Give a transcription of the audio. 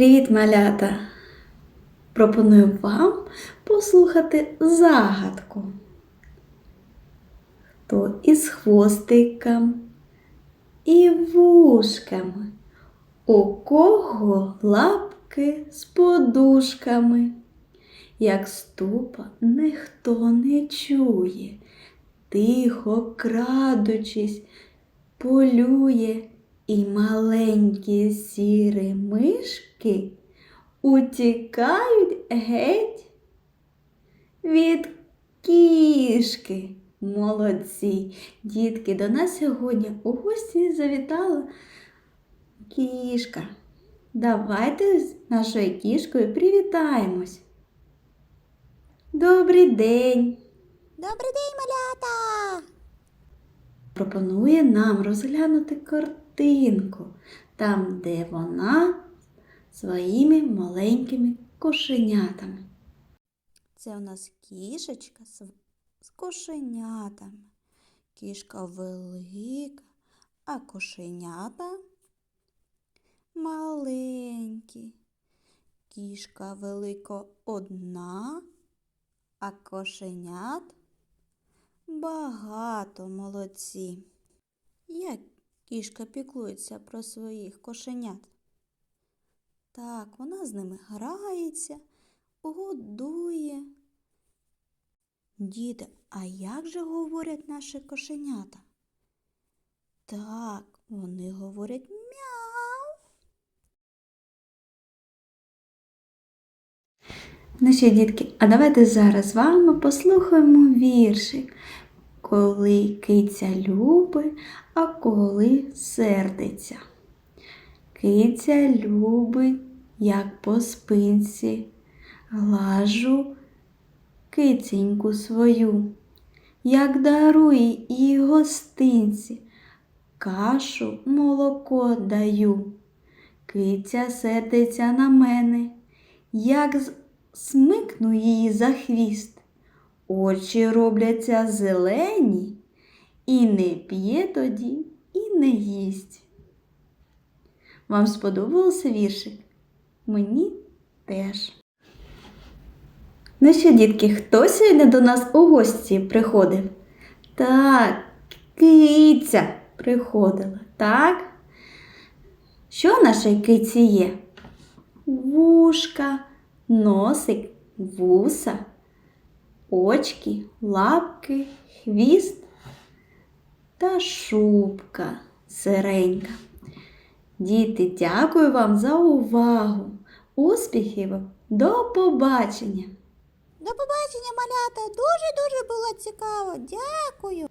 Привіт, малята! Пропоную вам послухати загадку. Хто із хвостиком і вушками, у кого лапки з подушками, як ступа ніхто не чує, тихо крадучись, полює, і маленькі сірі мишки утікають геть від кішки. Молодці! Дітки, до нас сьогодні у гості завітала кішка. Давайте з нашою кішкою привітаємось. Добрий день! Добрий день, малята! пропонує нам розглянути картинку, там, де вона своїми маленькими кошенятами. Це у нас кішечка з кошенятами. Кішка велика, а кошенята маленькі. Кішка велика одна, а кошенят Багато молодці. Як кішка піклується про своїх кошенят? Так, вона з ними грається, годує. Діти, а як же говорять наші кошенята? Так, вони говорять мяу. Ну що, дітки, а давайте зараз з вами послухаємо віршик. Коли киця любить, а коли сердиться. Киця любить, як по спинці, глажу киценьку свою, як дарує і гостинці, кашу молоко даю. Киця сердиться на мене, як смикну її за хвіст. Очі робляться зелені, і не п'є тоді, і не їсть. Вам сподобався віршик? Мені теж. Ну що, дітки, хто сьогодні до нас у гості приходив? Так, киця приходила, так? Що в нашій киці є? Вушка, носик, вуса очки, лапки, хвіст та шубка сиренька. Діти, дякую вам за увагу. Успіхів! До побачення! До побачення, малята! Дуже-дуже було цікаво. Дякую!